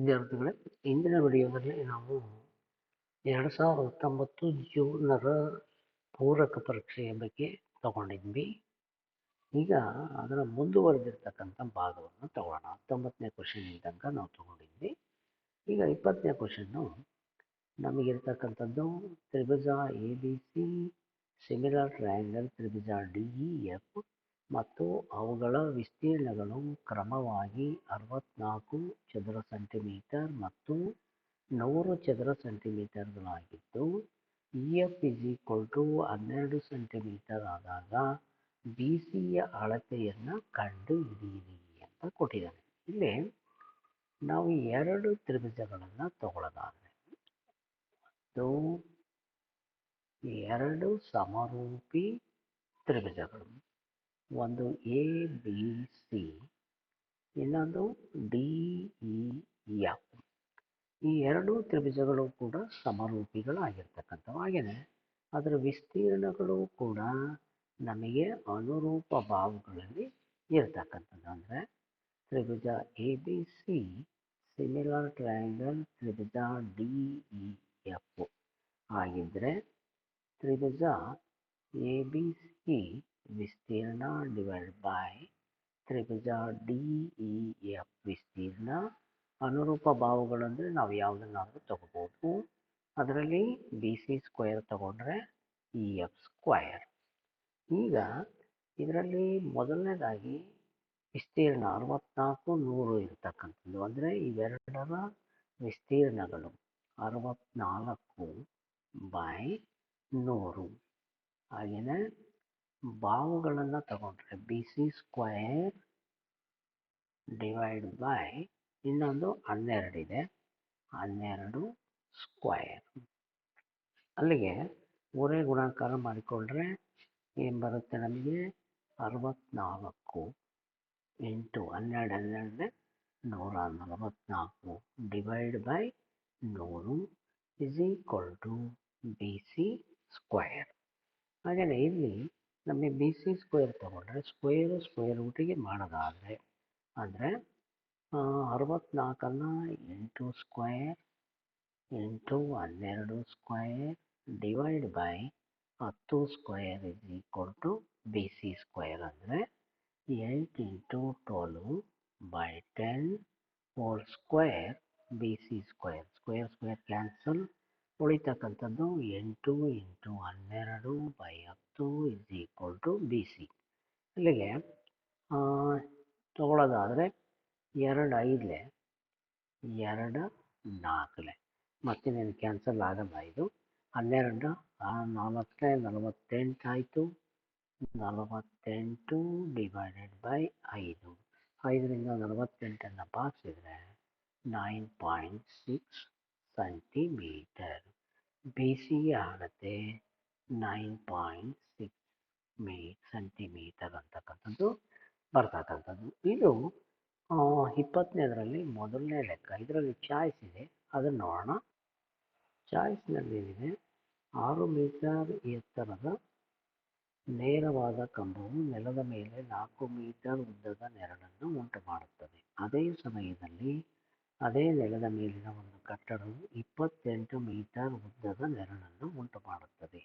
ವಿದ್ಯಾರ್ಥಿಗಳೇ ಇಂದಿನ ವಿಡಿಯೋದಲ್ಲಿ ನಾವು ಎರಡು ಸಾವಿರದ ಹತ್ತೊಂಬತ್ತು ಜೂನರ ಪೂರಕ ಪರೀಕ್ಷೆಯ ಬಗ್ಗೆ ತಗೊಂಡಿದ್ವಿ. ಈಗ ಅದರ ಮುಂದುವರೆದಿರ್ತಕ್ಕಂಥ ಭಾಗವನ್ನು ತಗೊಳ್ಳೋಣ ಹತ್ತೊಂಬತ್ತನೇ ಕ್ವಶನ್ ಇದ್ದಂಗೆ ನಾವು ತಗೊಂಡಿದ್ವಿ. ಈಗ ಇಪ್ಪತ್ತನೇ ಕ್ವಶನ್ನು ನಮಗಿರ್ತಕ್ಕಂಥದ್ದು ತ್ರಿಭುಜ A B C similar triangle Tribhuja D E F ಮತ್ತು ಅವುಗಳ ವಿಸ್ತೀರ್ಣಗಳು ಕ್ರಮವಾಗಿ ಅರವತ್ನಾಲ್ಕು ಚದರ ಸೆಂಟಿಮೀಟರ್ ಮತ್ತು ನೂರು ಚದರ ಸೆಂಟಿಮೀಟರ್ಗಳಾಗಿದ್ದು E F is equal to ಹನ್ನೆರಡು ಸೆಂಟಿಮೀಟರ್ ಆದಾಗ ಬಿ ಸಿಯ ಅಳತೆಯನ್ನು ಕಂಡು ಹಿಡಿಯಿರಿ ಅಂತ ಕೊಟ್ಟಿದ್ದಾರೆ ಇಲ್ಲಿ ನಾವು ಎರಡು ತ್ರಿಭುಜಗಳನ್ನು ತಗೊಳ್ಳೋದಾದರೆ ಮತ್ತು ಎರಡು ಸಮರೂಪಿ ತ್ರಿಭುಜಗಳು. ಒಂದು ಎ ಬಿ ಸಿ ಇನ್ನೊಂದು ಡಿ ಇ ಎಫ್ ಈ ಎರಡೂ ತ್ರಿಭುಜಗಳು ಕೂಡ ಸಮರೂಪಿಗಳಾಗಿರ್ತಕ್ಕಂಥವಾಗಿದೆ ಅದರ ವಿಸ್ತೀರ್ಣಗಳು ಕೂಡ ನಮಗೆ ಅನುರೂಪ ಭಾವಗಳಲ್ಲಿ ಇರ್ತಕ್ಕಂಥದ್ದು. ಅಂದರೆ ತ್ರಿಭುಜ A B C similar triangle Tribhuja D E F ಆಗಿದ್ದರೆ ತ್ರಿಭುಜ ಎ ಬಿ ಸಿ ವಿಸ್ತೀರ್ಣ ಡಿವೈಡ್ ಬೈ ತ್ರಿಭುಜ ಡಿ ಇ ಎಫ್ ವಿಸ್ತೀರ್ಣ. ಅನುರೂಪ ಭಾವಗಳಂದರೆ ನಾವು ಯಾವುದನ್ನಾದರೂ ತಗೋಬೋದು. ಅದರಲ್ಲಿ ಬಿ ಸಿ ಸ್ಕ್ವೇರ್ ತಗೊಂಡ್ರೆ ಇ ಎಫ್ ಸ್ಕ್ವಯರ್ ಈಗ ಇದರಲ್ಲಿ ಮೊದಲನೇದಾಗಿ ವಿಸ್ತೀರ್ಣ ಅರವತ್ನಾಲ್ಕು, ನೂರು ಇರತಕ್ಕಂಥದ್ದು. ಅಂದರೆ ಇವೆರಡರ ವಿಸ್ತೀರ್ಣಗಳು ಅರವತ್ನಾಲ್ಕು ಬೈ ನೂರು. ಹಾಗೆಯೇ ಭಾವಗಳನ್ನು ತಗೊಂಡ್ರೆ B C square divide by ಇನ್ನೊಂದು ಹನ್ನೆರಡಿದೆ ಹನ್ನೆರಡು ಸ್ಕ್ವಯರ್ ಅಲ್ಲಿಗೆ ಮೂರೇ ಗುಣಾಕಾರ ಮಾಡಿಕೊಂಡ್ರೆ ಏನು ಬರುತ್ತೆ ನಮಗೆ? ಅರವತ್ನಾಲ್ಕು ಎಂಟು ಹನ್ನೆರಡು ಹನ್ನೆರಡು ನೂರ ನಲವತ್ನಾಲ್ಕು ಡಿವೈಡ್ ಬೈ ನೂರು is equal to B C square ಹಾಗೆಯೇ ಇಲ್ಲಿ ನಮಗೆ ಬಿ ಸಿ ಸ್ಕ್ವೇರ್ ತಗೊಂಡ್ರೆ ಸ್ಕ್ವೇರು ಸ್ಕ್ವೇರ್ ರೂಟಿಗೆ ಮಾಡೋದಾದರೆ ಅಂದರೆ ಅರವತ್ನಾಲ್ಕನ್ನು ಎಂಟು ಸ್ಕ್ವೇರ್ ಎಂಟು ಹನ್ನೆರಡು ಸ್ಕ್ವೇರ್ ಡಿವೈಡ್ ಬೈ ಹತ್ತು square is equal to B C square ಅಂದರೆ ಎಂಟು into twelve by ten whole square B C square square square cancel ಉಳಿತಕ್ಕಂಥದ್ದು ಎಂಟು ಇಂಟು ಹನ್ನೆರಡು ಬೈ ಹತ್ತು is equal to B C ಅಲ್ಲಿಗೆ ತಗೊಳ್ಳೋದಾದರೆ ಎರಡು ಐದಲೆ, ಎರಡು ನಾಲ್ಕಲೆ. ಮತ್ತಿನ್ನೇನು ಕ್ಯಾನ್ಸಲ್ ಆಗಲ್ಲ ಇದು. ಹನ್ನೆರಡು ನಲವತ್ತನೇ ನಲವತ್ತೆಂಟು ಆಯಿತು. ನಲವತ್ತೆಂಟು ಡಿವೈಡೆಡ್ ಬೈ ಐದು. ಐದರಿಂದ ನಲವತ್ತೆಂಟನ್ನು ಭಾಗಿಸಿದರೆ nine point six centimetre B C ಅಳತೆ ನೈನ್ ಪಾಯಿಂಟ್ ಮೀ ಸೆಂಟಿಮೀಟರ್ ಅಂತಕ್ಕಂಥದ್ದು ಬರ್ತಕ್ಕಂಥದ್ದು. ಇದು ಇಪ್ಪತ್ತನೇದರಲ್ಲಿ ಮೊದಲನೇ ಲೆಕ್ಕ. ಇದರಲ್ಲಿ ಚಾಯ್ಸ್ ಇದೆ. ಅದನ್ನು ನೋಡೋಣ. ಚಾಯ್ಸ್ನಲ್ಲಿ ಏನಿದೆ? ಆರು ಮೀಟರ್ ಎತ್ತರದ ನೇರವಾದ ಕಂಬವು ನೆಲದ ಮೇಲೆ ನಾಲ್ಕು ಮೀಟರ್ ಉದ್ದದ ನೆರಳನ್ನು ಉಂಟು ಮಾಡುತ್ತದೆ ಅದೇ ಸಮಯದಲ್ಲಿ ಅದೇ ನೆಲದ ಮೇಲಿನ ಒಂದು ಕಟ್ಟಡವು ಇಪ್ಪತ್ತೆಂಟು ಮೀಟರ್ ಉದ್ದದ ನೆರಳನ್ನು ಉಂಟು ಮಾಡುತ್ತದೆ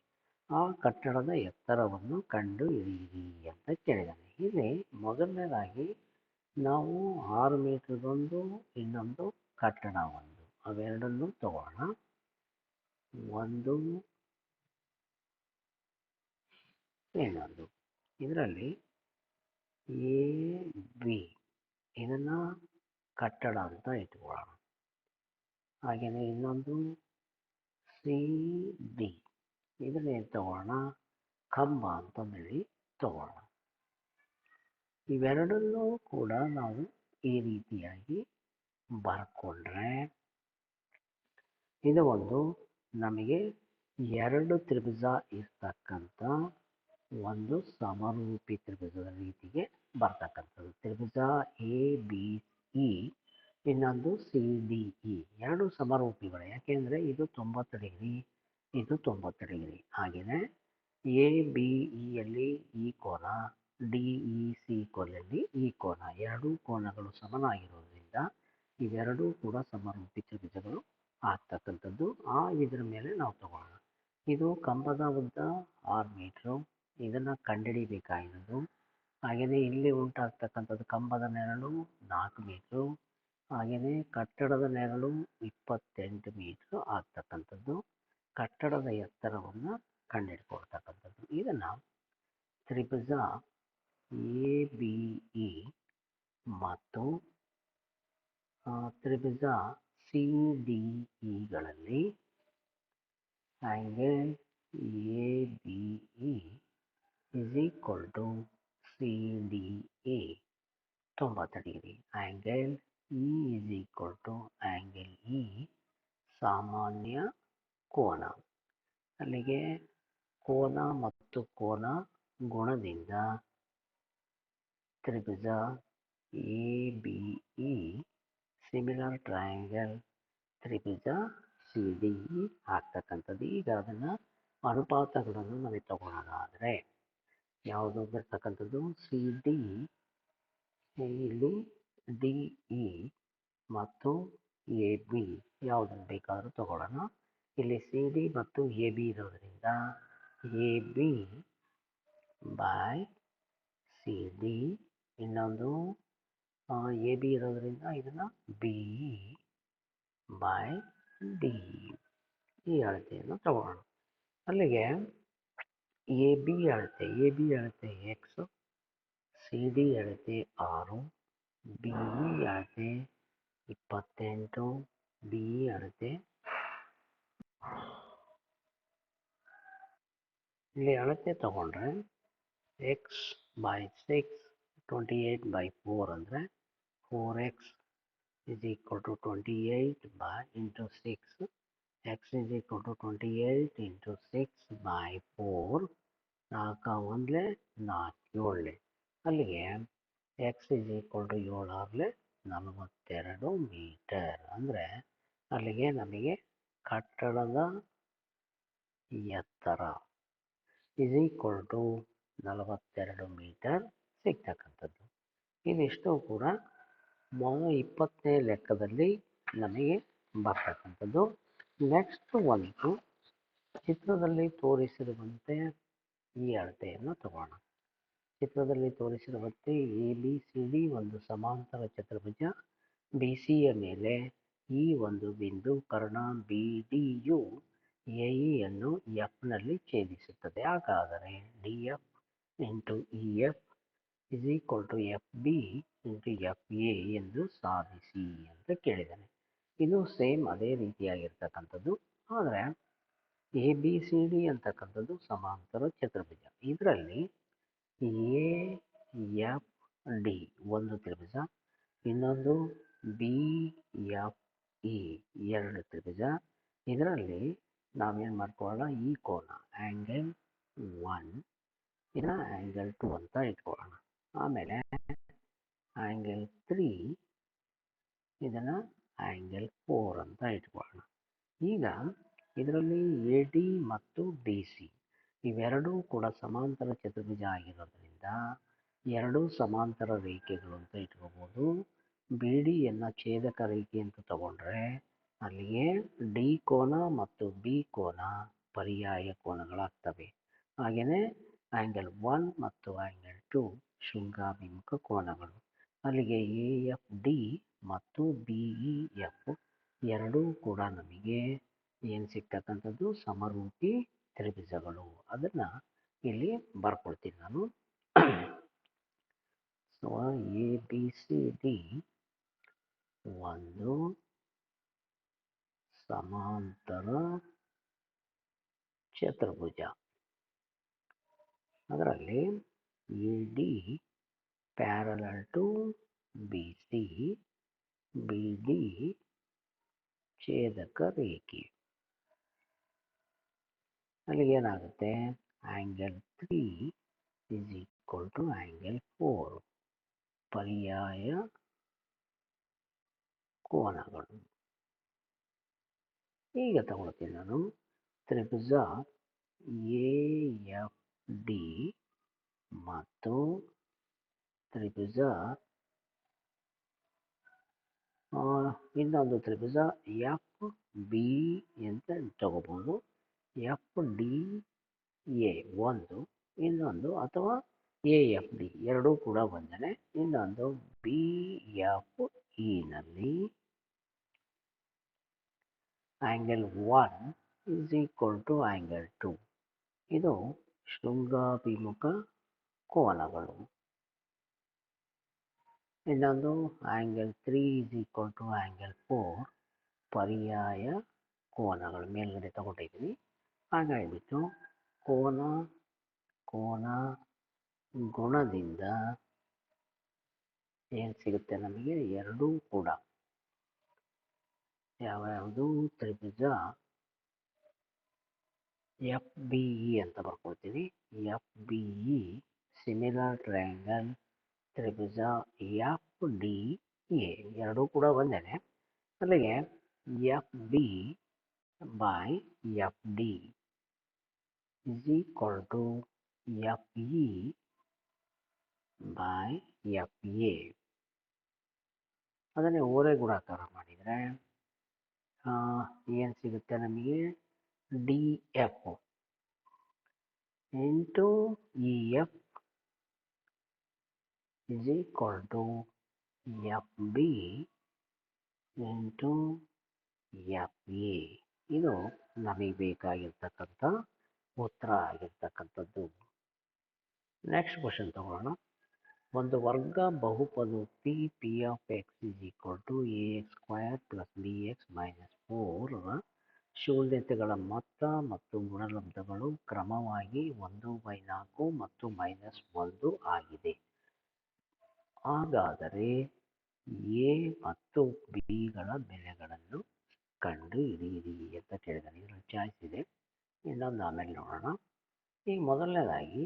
ಆ ಕಟ್ಟಡದ ಎತ್ತರವನ್ನು ಕಂಡು ಹಿಡಿಯಿರಿ ಅಂತ ಕೇಳಿದ್ದಾನೆ ಇಲ್ಲಿ ಮೊದಲನೇದಾಗಿ ನಾವು ಆರು ಒಂದು ಇನ್ನೊಂದು ಕಟ್ಟಡ ಒಂದು. ಅವೆರಡನ್ನು ತಗೋಣ. ಒಂದು, ಇನ್ನೊಂದು. ಇದರಲ್ಲಿ ಎ, ಬಿ ಇದನ್ನು ಕಟ್ಟಡ ಅಂತ ಇಟ್ಕೊಳ್ಳೋಣ. ಹಾಗೆಯೇ ಇನ್ನೊಂದು, ಸಿ, ಡಿ. ಇದನ್ನೇನು ತಗೋಣ. ಕಂಬ ಅಂತ ಹೇಳಿ ತಗೋಣ. ಇವೆರಡನ್ನೂ ಕೂಡ ನಾವು ಈ ರೀತಿಯಾಗಿ ಬರ್ಕೊಂಡ್ರೆ ಇದು ಒಂದು ನಮಗೆ ಎರಡು ತ್ರಿಭುಜ ಇರ್ತಕ್ಕಂಥ ಒಂದು ಸಮರೂಪಿ ತ್ರಿಭುಜದ ರೀತಿಗೆ ಬರ್ತಕ್ಕಂಥದ್ದು. ತ್ರಿಭುಜ ಎ ಬಿ ಇ ಇನ್ನೊಂದು ಸಿ ಡಿ ಇ ಎರಡು ಸಮರೂಪಿಗಳು. ಯಾಕೆಂದರೆ ಇದು ತೊಂಬತ್ತು ಡಿಗ್ರಿ ಇದು ತೊಂಬತ್ತು ಡಿಗ್ರಿ ಹಾಗೆಯೇ ಎ ಬಿ ಇಯಲ್ಲಿ ಈ ಕೋನ ಡಿ ಇ ಸಿ ಕೋನಲ್ಲಿ ಈ ಕೋನ. ಎರಡೂ ಕೋನಗಳು ಸಮನಾಗಿರೋದ್ರಿಂದ ಇವೆರಡೂ ಕೂಡ ಸಮರೂಪಿ ತ್ರಿಭುಜಗಳು ಆಗ್ತಕ್ಕಂಥದ್ದು. ಆ ಇದರ ಮೇಲೆ ನಾವು ತಗೊಳ್ಳೋಣ ಇದು ಕಂಬದ ಉದ್ದ, ಆರು ಮೀಟ್ರು. ಇದನ್ನು ಕಂಡುಹಿಡಿಬೇಕಾಗಿರೋದು ಹಾಗೆಯೇ ಇಲ್ಲಿ ಉಂಟಾಗ್ತಕ್ಕಂಥದ್ದು ಕಂಬದ ನೆರಳು ನಾಲ್ಕು ಮೀಟ್ರು. ಹಾಗೆಯೇ ಕಟ್ಟಡದ ನೆರಳು ಇಪ್ಪತ್ತೆಂಟು ಮೀಟ್ರು ಆಗ್ತಕ್ಕಂಥದ್ದು. ಕಟ್ಟಡದ ಎತ್ತರವನ್ನು ಕಂಡುಹಿಡ್ಕೊಳ್ತಕ್ಕಂಥದ್ದು. ಇದನ್ನು ತ್ರಿಭುಜ ಎ, ಬಿ, ಇ ಮತ್ತು ತ್ರಿಭುಜ C, D ಇಗಳಲ್ಲಿ angle A, B, E is equal to C, D, A ತೊಂಬತ್ತು degree angle E is equal to angle E ಸಾಮಾನ್ಯ ಕೋನ. ಅಲ್ಲಿಗೆ ಕೋನ ಮತ್ತು ಕೋನ ಗುಣದಿಂದ ತ್ರಿಭುಜ A, B, E similar triangle Tribhuja C, D, E ಆಗ್ತಕ್ಕಂಥದ್ದು. ಈಗ ಅದನ್ನು ಅನುಪಾತಗಳನ್ನು ನಮಗೆ ತಗೊಳ್ಳೋದಾದರೆ ಯಾವುದು ಬರ್ತಕ್ಕಂಥದ್ದು? ಸಿ, ಡಿ ಇಲ್ಲಿ ಡಿ, ಇ ಮತ್ತು ಎ, ಬಿ. ಯಾವುದನ್ನು ಬೇಕಾದರೂ ತಗೊಳ್ಳೋಣ ಇಲ್ಲಿ ಸಿ ಡಿ ಮತ್ತು ಎ ಬಿ ಇರೋದರಿಂದ A B by C D ಇನ್ನೊಂದು ಎ ಬಿ ಇರೋದರಿಂದ ಇದನ್ನು ಬಿ ಬೈ ಡಿ ಈ ಅಳತೆಯನ್ನು ತಗೊಳ್ಳೋಣ ಅಲ್ಲಿಗೆ ಎ ಬಿ ಅಳತೆ ಎ ಬಿ ಅಳತೆ ಎಕ್ಸ್ ಸಿ ಡಿ ಅಳತೆ ಆರು, ಬಿ ಇ ಅಳತೆ ಇಪ್ಪತ್ತೆಂಟು, ಬಿ ಇ ಅಳತೆ ಇಲ್ಲಿ ಅಳತೆ ತಗೊಂಡ್ರೆ X by six twenty eight by four ಅಂದರೆ four X is equal to 28 by into 6 x is equal to 28 into 6 by 4 ನಾಲ್ಕು ಒಂದಲೇ ನಾಲ್ಕು ಏಳಲೆ ಅಲ್ಲಿಗೆ ಎಕ್ಸ್ ಇಸ್ ಈಕ್ವಲ್ ಟು ಏಳಾಗಲೇ ನಲವತ್ತೆರಡು ಮೀಟರ್ ಅಂದರೆ ಅಲ್ಲಿಗೆ ನಮಗೆ ಕಟ್ಟಡದ ಎತ್ತರ ಇಸ್ ಈಕ್ವಲ್ ಟು ನಲವತ್ತೆರಡು ಮೀಟರ್ ಸಿಗ್ತಕ್ಕಂಥದ್ದು. ಇದಿಷ್ಟು ಕೂಡ ಮೊ ಇಪ್ಪತ್ತನೇ ಲೆಕ್ಕದಲ್ಲಿ ನಮಗೆ ಬರ್ತಕ್ಕಂಥದ್ದು. ನೆಕ್ಸ್ಟ್ ಒಂದು ಚಿತ್ರದಲ್ಲಿ ತೋರಿಸಿರುವಂತೆ ಈ ಅಳತೆಯನ್ನು ತಗೋಣ. ಚಿತ್ರದಲ್ಲಿ ತೋರಿಸಿರುವಂತೆ ಎ ಬಿ ಸಿ ಡಿ ಒಂದು ಸಮಾಂತರ ಚತುರ್ಭುಜ ಬಿ ಸಿಯ ಮೇಲೆ ಈ ಒಂದು ಬಿಂದು ಕರ್ಣ ಬಿ ಡಿ ಯು ಎ ಎಫ್ನಲ್ಲಿ ಛೇದಿಸುತ್ತದೆ. ಹಾಗಾದರೆ D F into E F is equal to F B into F A ಎಂದು ಸಾಧಿಸಿ ಅಂತ ಕೇಳಿದ್ದಾನೆ. ಇದು ಸೇಮ್ ಅದೇ ರೀತಿಯಾಗಿರ್ತಕ್ಕಂಥದ್ದು. ಆದರೆ ಎ ಬಿ ಸಿ ಡಿ ಅಂತಕ್ಕಂಥದ್ದು ಸಮಾಂತರ ಚತುರ್ಭುಜ. ಇದರಲ್ಲಿ ಎ ಎಫ್ ಡಿ ಒಂದು ತ್ರಿಭುಜ, ಇನ್ನೊಂದು ಬಿ ಎಫ್ ಇ ಎರಡು ತ್ರಿಭುಜ, ಇದರಲ್ಲಿ ನಾವೇನು ಮಾಡ್ಕೊಳ್ಳೋಣ? ಈ ಕೋನ ಆ್ಯಂಗಲ್ ಒನ್ ಇದನ್ನ ಆ್ಯಂಗಲ್ ಟು ಅಂತ ಇಟ್ಕೊಳ್ಳೋಣ. ಆಮೇಲೆ ಆ್ಯಂಗಲ್ ತ್ರೀ ಇದನ್ನು ಆ್ಯಂಗಲ್ ಫೋರ್ ಅಂತ ಇಟ್ಕೊಳ್ಳೋಣ. ಈಗ ಇದರಲ್ಲಿ ಎ ಡಿ ಮತ್ತು ಡಿ ಸಿ ಇವೆರಡೂ ಕೂಡ ಸಮಾಂತರ ಚತುರ್ಭುಜ ಆಗಿರೋದ್ರಿಂದ ಎರಡೂ ಸಮಾಂತರ ರೇಖೆಗಳು ಅಂತ ಇಟ್ಕೋಬೋದು. ಬಿ ಡಿಯನ್ನು ಛೇದಕ ಅಂತ ತಗೊಂಡ್ರೆ ಅಲ್ಲಿಗೆ ಡಿ ಕೋನ ಮತ್ತು ಬಿ ಕೋನ ಪರ್ಯಾಯ ಕೋನಗಳಾಗ್ತವೆ. ಹಾಗೆಯೇ ಆ್ಯಂಗಲ್ ಒನ್ ಮತ್ತು ಆ್ಯಂಗಲ್ ಟು ಶೃಂಗಾಭಿಮುಖ ಕೋನಗಳು. ಅಲ್ಲಿಗೆ ಎ ಎಫ್ ಡಿ ಮತ್ತು ಬಿ ಇ ಎಫ್ ಎರಡೂ ಕೂಡ ನಮಗೆ ಏನು ಸಿಗ್ತಕ್ಕಂಥದ್ದು ಸಮರೂಪಿ ತ್ರಿಭುಜಗಳು. ಅದನ್ನು ಇಲ್ಲಿ ಬರ್ಕೊಳ್ತೀನಿ ನಾನು. So A B C D ಒಂದು ಸಮಾಂತರ ಚತುರ್ಭುಜ ಅದರಲ್ಲಿ A D parallel to B C B D ಛೇದಕ ರೇಖೆ ಅಲ್ಲಿಗೆ ಏನಾಗುತ್ತೆ angle three is equal to angle four ಪರ್ಯಾಯ ಕೋನಗಳು. ಈಗ ತಗೊಳ್ತೀನಿ ನಾನು. ತ್ರಿಭುಜ ಎ ಎಫ್ ಡಿ ಮತ್ತು ತ್ರಿಭುಜ ಇನ್ನೊಂದು ತ್ರಿಭುಜ ಎಫ್ ಬಿ ಅಂತ ತಗೋಬೋದು. ಎಫ್ ಡಿ ಎ ಒಂದು, ಇನ್ನೊಂದು ಅಥವಾ ಎ ಎಫ್ ಡಿ ಎರಡೂ ಕೂಡ ಒಂದನೇ, ಇನ್ನೊಂದು ಬಿ ಎಫ್ ಇನಲ್ಲಿ angle one is equal to angle two ಇದು ಶೃಂಗಾಭಿಮುಖ ಕೋನಗಳು. ಇನ್ನೊಂದು angle three is equal to angle four ಪರ್ಯಾಯ ಕೋನಗಳು. ಮೇಲ್ಗಡೆ ತಗೊಂಡಿದ್ದೀನಿ ಹಾಗಾಗಿಬಿಟ್ಟು ಕೋನ ಕೋನ ಗುಣದಿಂದ ಏನು ಸಿಗುತ್ತೆ ನಮಗೆ? ಎರಡೂ ಕೂಡ. ಯಾವ್ಯಾವುದು? ತ್ರಿಭುಜ, ಎಫ್ ಬಿ ಇ ಅಂತ ಬರ್ಕೊಳ್ತೀನಿ. F B E similar triangle Tribhuja, F D A. ಎರಡೂ ಕೂಡ ಒಂದೇನೆ. ಅಲ್ಲಿಗೆ F B by F D is equal to F E by F A. ಅದನ್ನೇ ಓರೆ ಗುಣಾಕಾರ ಮಾಡಿದರೆ ಏನು ಸಿಗುತ್ತೆ ನಮಗೆ? D F into E F is equal to F B into F A. ಇದು ನಮಗೆ ಬೇಕಾಗಿರ್ತಕ್ಕಂಥ ಉತ್ತರ ಆಗಿರ್ತಕ್ಕಂಥದ್ದು. ನೆಕ್ಸ್ಟ್ ಕ್ವಶನ್ ತಗೊಳ್ಳೋಣ. ಒಂದು ವರ್ಗ ಬಹುಪದೋಕ್ತಿ P of X is equal to A X square plus B X minus four ಶೂನ್ಯತೆಗಳ ಮೊತ್ತ ಮತ್ತು ಗುಣಲಬ್ಧಗಳು ಕ್ರಮವಾಗಿ ಒಂದು ಬೈ ನಾಲ್ಕು ಮತ್ತು ಮೈನಸ್ ಒಂದು ಆಗಿದೆ. ಹಾಗಾದರೆ ಎ ಮತ್ತು ಬಿಗಳ ಬೆಲೆಗಳನ್ನು ಕಂಡು ಹಿಡಿಯಿರಿ ಅಂತ ಕೇಳಿದ ಇದರಲ್ಲಿ ಚಾಯ್ಸ್ ಇದೆ ಇನ್ನೊಂದು ಆಮೇಲೆ ನೋಡೋಣ. ಈಗ ಮೊದಲನೇದಾಗಿ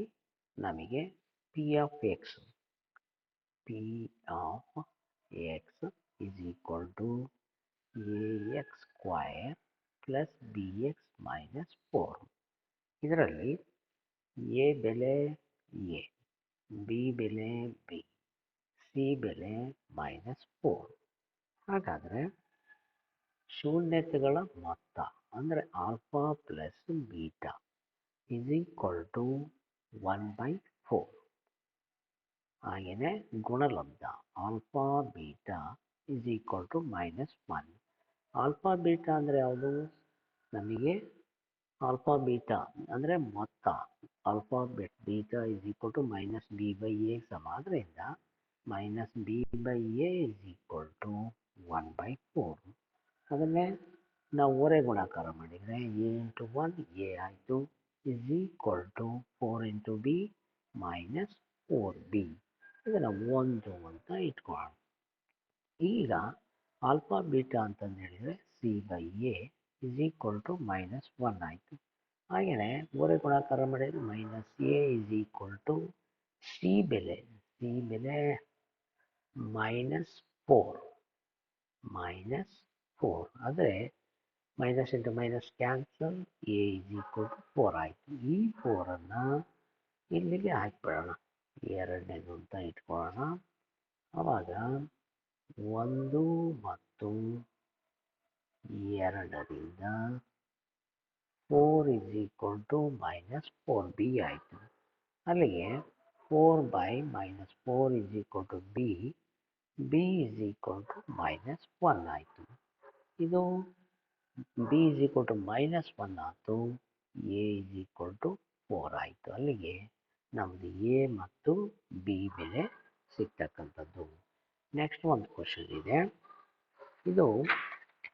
ನಮಗೆ P of X of X is equal to A X square plus B X minus four ಇದರಲ್ಲಿ ಎ ಬೆಲೆ ಎ ಬಿ ಬೆಲೆ ಬಿ ಸಿ ಬೆಲೆ ಮೈನಸ್ ಫೋರ್ ಹಾಗಾದರೆ ಶೂನ್ಯತೆಗಳ ಮೊತ್ತ, ಅಂದರೆ alpha plus beta is equal to one by four ಹಾಗೆಯೇ ಗುಣಲಬ್ಧ alpha beta is equal to minus one alpha beta ಅಂದರೆ ಯಾವುದು? ನಮಗೆ ಆಲ್ಫಾ ಬೀಟಾ ಅಂದರೆ ಮೊತ್ತ. Alpha bet beta is equal to minus B by A ಸಮ ಆದ್ದರಿಂದ minus B by A is equal to one by four ಅದನ್ನೇ ನಾವು ಓರೆ ಗುಣಾಕಾರ ಮಾಡಿದರೆ ಎ ಇಂಟು ಒನ್ ಎ ಆಯಿತು. Is equal to four into B minus four B ಇದನ್ನು ಒಂದು ಅಂತ ಇಟ್ಕೊಳ್ಳೋಣ ಈಗ ಆಲ್ಫಾ ಬೀಟಾ ಅಂತಂದು ಹೇಳಿದರೆ C by A is equal to minus one ಆಯಿತು. ಹಾಗೆಯೇ ಮೂರೇ ಗುಣಾಕಾರ ಮಾಡಿದರೆ minus A is equal to C ಬೆಲೆ ಸಿ ಬೆಲೆ ಮೈನಸ್ ಫೋರ್ ಮೈನಸ್ ಫೋರ್ ಆದರೆ minus into minus cancel A is equal to four ಆಯಿತು. ಈ ಫೋರನ್ನು ಇಲ್ಲಿಗೆ ಹಾಕಿಬಿಡೋಣ. ಎರಡನೇದು ಅಂತ ಇಟ್ಕೊಳ್ಳೋಣ. ಆವಾಗ ಒಂದು ಮತ್ತು ಎರಡರಿಂದ four is equal to minus four B ಆಯಿತು. ಅಲ್ಲಿಗೆ four by minus four is equal to B B is equal to minus one ಆಯಿತು. ಇದು B is equal to minus one ಆಯಿತು A is equal to four ಆಯಿತು. ಅಲ್ಲಿಗೆ ನಮ್ಮದು A ಮತ್ತು B ಬೆಲೆ ಸಿಗ್ತಕ್ಕಂಥದ್ದು. ನೆಕ್ಸ್ಟ್ ಒಂದು ಕ್ವಶನ್ ಇದೆ. ಇದು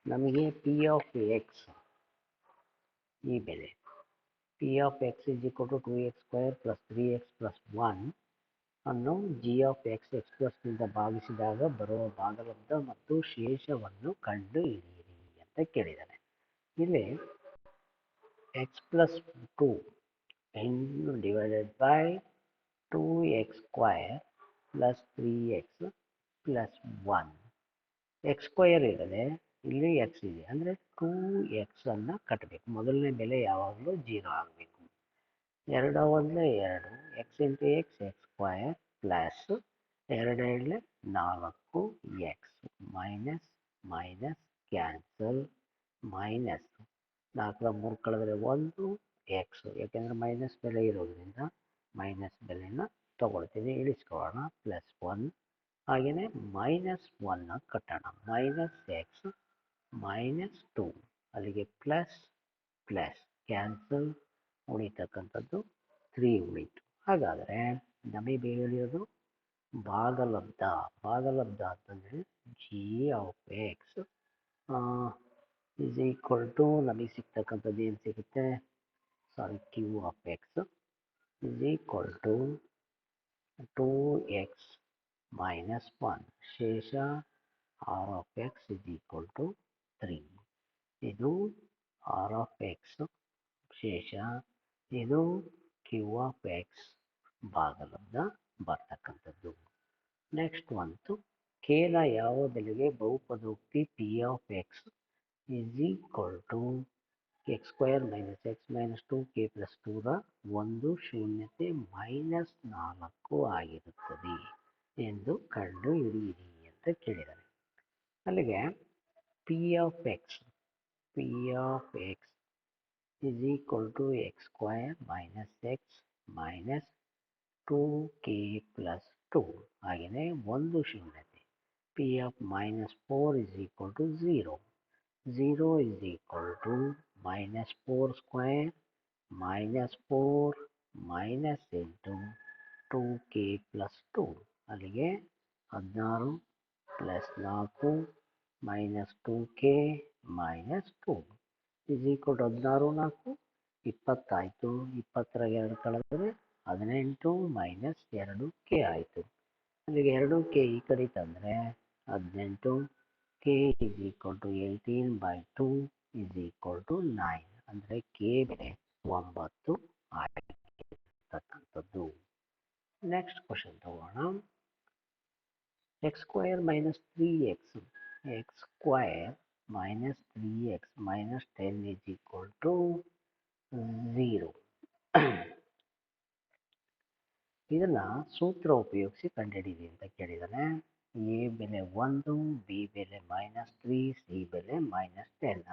ನಮಗೆ ಪಿ ಆಫ್ ಎಕ್ಸ್ ಈ ಬೆಲೆ. P of X is equal to two X square plus three X plus one ಅನ್ನು ಜಿ ಆಫ್ ಎಕ್ಸ್ ಎಕ್ಸ್ ಪ್ಲಸ್ನಿಂದ ಭಾಗಿಸಿದಾಗ ಬರುವ ಭಾಗಲಬ್ಧ ಮತ್ತು ಶೇಷವನ್ನು ಕಂಡು ಹಿಡಿಯಿರಿ ಅಂತ ಕೇಳಿದ್ದಾರೆ ಇಲ್ಲಿ X plus two n divided by 2x square plus 3x plus one x square ಇರದೆ ಇಲ್ಲಿ ಎಕ್ಸ್ ಇದೆ. ಅಂದರೆ ಟೂ ಎಕ್ಸನ್ನು ಕಟ್ಟಬೇಕು ಮೊದಲನೇ ಬೆಲೆ ಯಾವಾಗಲೂ ಜೀರೋ ಆಗಬೇಕು. ಎರಡು ಒಂದಲೇ ಎರಡು. X x X X square plus ಎರಡೇಳೆ ನಾಲ್ಕು minus minus minus cancel minus ನಾಲ್ಕರ ಮೂರು 1 ಒಂದು. ಎಕ್ಸ್ ಯಾಕೆಂದರೆ ಮೈನಸ್ ಬೆಲೆ ಇರೋದ್ರಿಂದ ಮೈನಸ್ ಬೆಲೆನ ತಗೊಳ್ತೀನಿ ಇಳಿಸ್ಕೊಳ್ಳೋಣ. ಪ್ಲಸ್ ಒನ್ ಹಾಗೆಯೇ ಮೈನಸ್ ಒನ್ನ ಕಟ್ಟೋಣ. ಮೈನಸ್ ಎಕ್ಸ್ ಮೈನಸ್ ಟೂ ಅಲ್ಲಿಗೆ ಪ್ಲಸ್ ಪ್ಲಸ್ ಕ್ಯಾನ್ಸಲ್ ಉಳಿತಕ್ಕಂಥದ್ದು ತ್ರೀ ಉಳಿತು. ಹಾಗಾದರೆ ನಮಗೆ ಹೇಳಿರೋದು ಭಾಗಲಬ್ಧ ಭಾಗಲಬ್ಧ ಅಂತಂದರೆ G of X is equal to ನಮಗೆ ಸಿಗ್ತಕ್ಕಂಥದ್ದು ಏನು ಸಿಗುತ್ತೆ? Sorry Q of X is equal to two X minus one ಶೇಷ R of X is equal to three ಇದು ಆರ್ ಆಫ್ ಎಕ್ಸ್ ಶೇಷ ಇದು ಕ್ಯೂ ಆಫ್ ಎಕ್ಸ್ ಭಾಗಲಬ್ಧ ಬರ್ತಕ್ಕಂಥದ್ದು. ನೆಕ್ಸ್ಟ್ ಒಂದು ಕೇಲ ಯಾವ ಬೆಲೆಗೆ ಬಹುಪದೋಕ್ತಿ P of X is equal to X square minus X minus two K plus ಟೂರ ಒಂದು ಶೂನ್ಯತೆ ಮೈನಸ್ ನಾಲ್ಕು ಆಗಿರುತ್ತದೆ ಎಂದು ಕಂಡು ಹಿಡಿಯಿರಿ ಅಂತ ಕೇಳಿದ್ದಾರೆ ಅಲ್ಲಿಗೆ P of X P of X is equal to X x square minus x minus 2k plus 2 ಹಾಗೆಯೇ ಒಂದು ಶೂನ್ಯತೆ. p of minus 4 is equal to 0 0 is equal to minus 4 square minus 4 minus into 2k plus 2 ಅಲ್ಲಿಗೆ ಹದಿನಾರು plus ನಾಲ್ಕು minus two K minus two is equal to ಹದಿನಾರು ನಾಲ್ಕು. ಇಪ್ಪತ್ತಾಯಿತು. ಇಪ್ಪತ್ತರ ಎರಡು ಕಳೆದರೆ ಹದಿನೆಂಟು ಮೈನಸ್ ಎರಡು ಕೆ ಆಯಿತು. ಅಲ್ಲಿಗೆ ಎರಡು ಕೆ ಈ ಕಡೆ ತಂದರೆ ಹದಿನೆಂಟು K is equal to eighteen by two is equal to nine ಅಂದರೆ ಕೆ ಬೆಲೆ ಒಂಬತ್ತು ಆಗಿರ್ತಕ್ಕಂಥದ್ದು. ನೆಕ್ಸ್ಟ್ ಕ್ವಶನ್ ತಗೋಣ. X square minus three X X square minus 3x minus 10 is equal to 0. ಇದನ್ನು ಸೂತ್ರ ಉಪಯೋಗಿಸಿ ಕಂಡುಹಿಡಿದಿ ಅಂತ ಕೇಳಿದಾನೆ. ಎ ಬೆಲೆ ಒಂದು ಬಿ ಬೆಲೆ ಮೈನಸ್ ತ್ರೀ ಸಿ ಬೆಲೆ ಮೈನಸ್ ಟೆನ್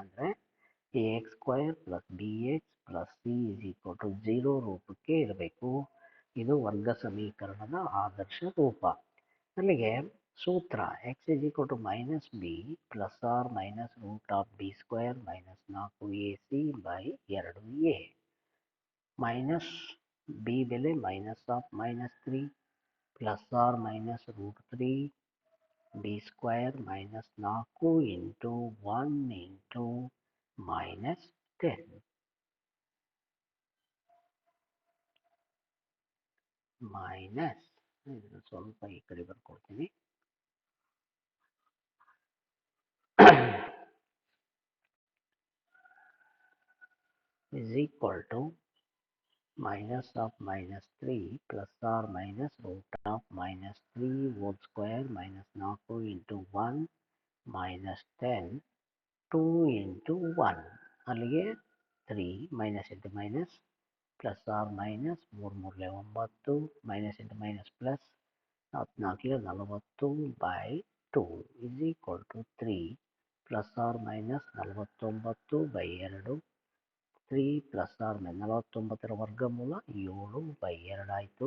ಅಂದರೆ A X square plus B X plus C is equal to zero ರೂಪಕ್ಕೆ ಇರಬೇಕು. ಇದು ವರ್ಗ ಸಮೀಕರಣದ ಆದರ್ಶ ರೂಪ. ಅಲ್ಲಿಗೆ ಸೂತ್ರ X is equal to minus B plus or minus root of B square minus ನಾಲ್ಕು ಎ ಸಿ ಬೈ ಎರಡು ಎ ಮೈನಸ್ ಬಿ ಬೆಲೆ minus of minus three plus or minus root three B square minus ನಾಲ್ಕು into one into minus ten minus ಇದನ್ನು ಸ್ವಲ್ಪ ಈ ಕಡೆ ಬರ್ಕೊಡ್ತೀನಿ is equal to minus of minus 3 plus or minus root of minus 3 whole square minus 4 into 1 minus 10 2 into 1 ಅಲ್ಲಿಗೆ three minus into minus plus or minus ಮೂರು ಮೂರಲೆ ಒಂಬತ್ತು minus into minus plus ಹದಿನಾಲ್ಕಿಗೆ ನಲವತ್ತು by two is equal to three plus or minus ನಲವತ್ತೊಂಬತ್ತು by ಎರಡು. Three plus or ಮೈ ನಲವತ್ತೊಂಬತ್ತರ ವರ್ಗಮೂಲ ಏಳು ಬೈ ಎರಡಾಯಿತು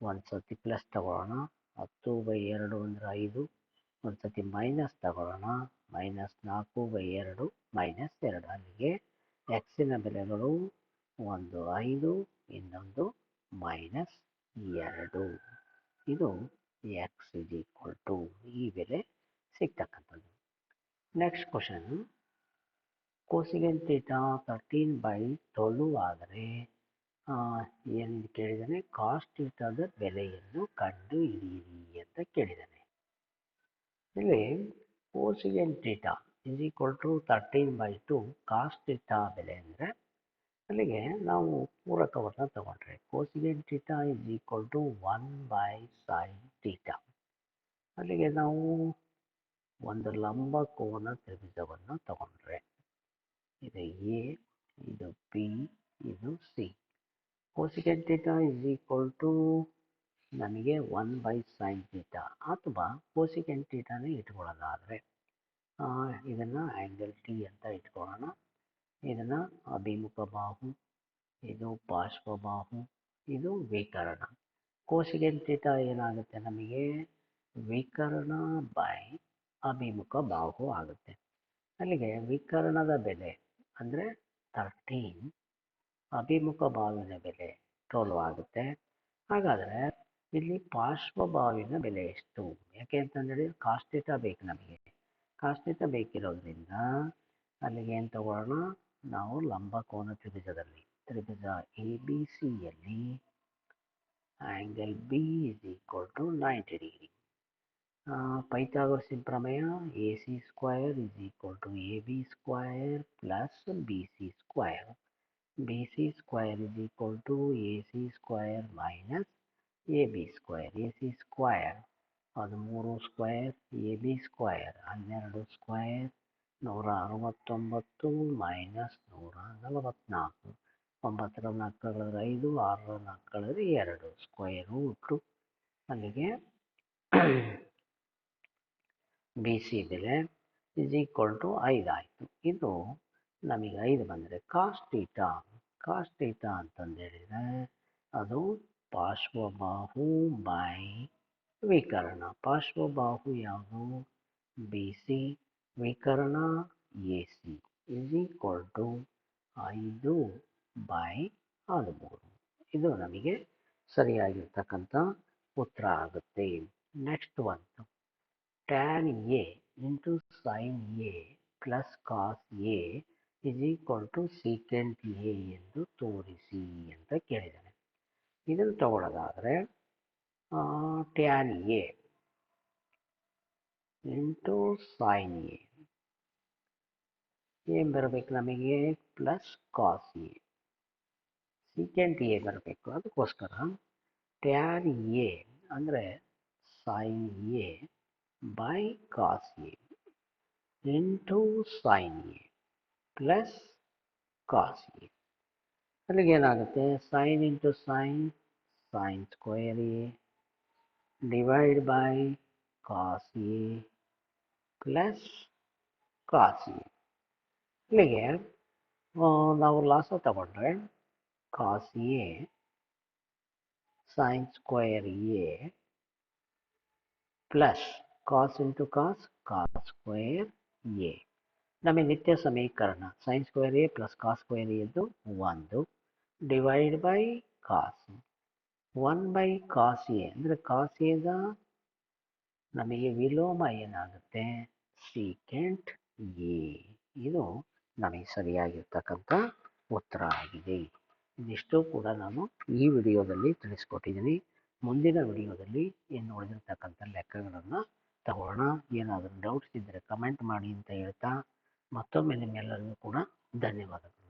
ಒಂದು ಸತಿ ಪ್ಲಸ್ ತಗೊಳ್ಳೋಣ. ಹತ್ತು ಬೈ ಎರಡು ಅಂದರೆ ಐದು. ಒಂದು ಸತಿ ಮೈನಸ್ ತಗೊಳ್ಳೋಣ. ಮೈನಸ್ ನಾಲ್ಕು ಬೈ ಎರಡು ಮೈನಸ್ ಎರಡು. ಅಲ್ಲಿಗೆ ಎಕ್ಸಿನ ಬೆಲೆಗಳು ಒಂದು ಐದು, ಇನ್ನೊಂದು ಮೈನಸ್ ಎರಡು. ಇದು ಎಕ್ಸ್ ಇಸ್ ಈಕ್ವಲ್ ಟು ಈ ಬೆಲೆ ಸಿಗ್ತಕ್ಕಂಥದ್ದು. Next question cosecant theta thirteen by twelve ಆದರೆ ಏನು ಕೇಳಿದ್ದಾನೆ? ಕಾಸ್ಟ್ ಥೀಟಾದ ಬೆಲೆಯನ್ನು ಕಂಡು ಹಿಡಿಯಿರಿ ಅಂತ ಕೇಳಿದ್ದಾನೆ. ಇಲ್ಲಿ cosecant theta is equal to thirteen by two cos theta ಬೆಲೆ ಅಂದರೆ ಅಲ್ಲಿಗೆ ನಾವು ಪೂರಕವನ್ನು ತಗೊಂಡ್ರೆ cosecant theta is equal to one by sine theta ಅಲ್ಲಿಗೆ ನಾವು ಒಂದು ಲಂಬ ಕೋನ ತ್ರಿಭುಜವನ್ನು ತಗೊಂಡ್ರೆ ಇದು ಎ ಇದು ಬಿ ಇದು C cosecant theta is equal to ನಮಗೆ ಒನ್ ಬೈ ಸೈನ್ ಥೀಟಾ ಅಥವಾ ಕೋಸಿಕೆಂಟ್ ಥೀಟಾನೇ ಇಟ್ಕೊಳ್ಳೋದಾದರೆ ಇದನ್ನು ಆ್ಯಂಗಲ್ ಟಿ ಅಂತ ಇಟ್ಕೊಳ್ಳೋಣ. ಇದನ್ನು ಅಭಿಮುಖ ಬಾಹು, ಇದು ಪಾರ್ಶ್ವ ಬಾಹು, ಇದು ವಿಕರಣ. ಕೋಸಿಗೆನ್ ಥೀಟಾ ಏನಾಗುತ್ತೆ ನಮಗೆ? ವಿಕರಣ ಬೈ ಅಭಿಮುಖ ಬಾಹು ಆಗುತ್ತೆ. ಅಲ್ಲಿಗೆ ವಿಕರಣದ ಬೆಲೆ ಅಂದರೆ ತರ್ಟೀನ್ ಅಭಿಮುಖ ಬಾಹುವಿನ ಬೆಲೆ ಟ್ವೆಲ್ವ್ ಆಗುತ್ತೆ. ಹಾಗಾದರೆ ಇಲ್ಲಿ ಪಾರ್ಶ್ವಭಾವಿನ ಬೆಲೆ ಎಷ್ಟು? ಯಾಕೆ ಅಂತಂದರೆ ಕಾಸ್ಟಿಟ ಬೇಕು ನಮಗೆ. ಕಾಸ್ಟಿಟ ಬೇಕಿರೋದ್ರಿಂದ ಅಲ್ಲಿಗೆ ಏನು ತಗೊಳ್ಳೋಣ? ನಾವು ಲಂಬಕೋನ ತ್ರಿಭುಜದಲ್ಲಿ, ತ್ರಿಭುಜ ಎ ಬಿ ಸಿಯಲ್ಲಿ angle B is equal to ninety degree ಪೈಥಾಗರಸಿನ ಪ್ರಮೇಯ A C square is equal to A B square plus B C square B C square is equal to A C square minus A B square A C square ಹದಿಮೂರು square A B square ಹನ್ನೆರಡು square ನೂರ ಅರವತ್ತೊಂಬತ್ತು minus ನೂರ ನಲವತ್ತ್ನಾಲ್ಕು ಒಂಬತ್ತರ ನಾಲ್ಕು ಐದು ಆರರ ನಾಲ್ಕು ಎರಡು ಸ್ಕ್ವಯರ್ ರೂಟು ಅಲ್ಲಿಗೆ ಬಿ ಸಿ ಬೆಲೆ ಇಸ್ ಈಕ್ವಲ್ ಟು ಐದು ಆಯಿತು ಇದು ನಮಗೆ ಐದು ಬಂದರೆ ಕಾಸ್ಟ್ ಈಟಾ ಕಾಸ್ಟ್ ಅಂತಂದು ಹೇಳಿದರೆ ಅದು ಪಾರ್ಶ್ವಬಾಹು ಬೈ ವಿಕರ್ಣ. ಪಾರ್ಶ್ವಬಾಹು ಯಾವುದು? B C ವಿಕರ್ಣ A C is equal to ಐದು ಬೈ ಹದಿಮೂರು. ಇದು ನಮಗೆ ಸರಿಯಾಗಿರ್ತಕ್ಕಂಥ ಉತ್ತರ ಆಗುತ್ತೆ. ನೆಕ್ಸ್ಟ್ ಒಂದು tan A into sine A plus cos A is equal to secant A ಎಂದು ತೋರಿಸಿ ಅಂತ ಕೇಳಿದ್ದಾನೆ ಇದನ್ನು ತಗೊಳ್ಳೋದಾದರೆ tan A into sine A ಏನು ಬರಬೇಕು ನಮಗೆ? Plus cos A secant A ಬರಬೇಕು, ಅದಕ್ಕೋಸ್ಕರ ಟ್ಯಾನ್ ಎ ಅಂದರೆ sine A by cos A into sine A plus cos A ಅಲ್ಲಿಗೆ ಏನಾಗುತ್ತೆ? Sine into sine sine square A divide by cos A plus cos A ಇಲ್ಲಿಗೆ ನಾವು ಲಾಸ ತಗೊಂಡ್ರೆ cos A sine square A plus cos into cos cos square A ನಮಗೆ ನಿತ್ಯ ಸಮೀಕರಣ sine square A plus cos square ಎದ್ದು ಒಂದು. Divide by cos one by cos A ಅಂದರೆ ಕಾಸ್ ಎದ ನಮಗೆ ವಿಲೋಮ ಏನಾಗುತ್ತೆ? ಸೀಕೆಂಟ್ ಎ ಇದು ನಮಗೆ ಸರಿಯಾಗಿರ್ತಕ್ಕಂಥ ಉತ್ತರ ಆಗಿದೆ. ಇದಿಷ್ಟು ಕೂಡ ನಾನು ಈ ವಿಡಿಯೋದಲ್ಲಿ ತಿಳಿಸ್ಕೊಟ್ಟಿದ್ದೀನಿ. ಮುಂದಿನ ವಿಡಿಯೋದಲ್ಲಿ ಏನು ಉಳಿದಿರ್ತಕ್ಕಂಥ ಲೆಕ್ಕಗಳನ್ನು ತಗೊಳ್ಳೋಣ ಏನಾದರೂ ಡೌಟ್ಸ್ ಇದ್ದರೆ ಕಮೆಂಟ್ ಮಾಡಿ ಅಂತ ಹೇಳ್ತಾ ಮತ್ತೊಮ್ಮೆ ನಿಮ್ಮೆಲ್ಲರಿಗೂ ಕೂಡ ಧನ್ಯವಾದಗಳು.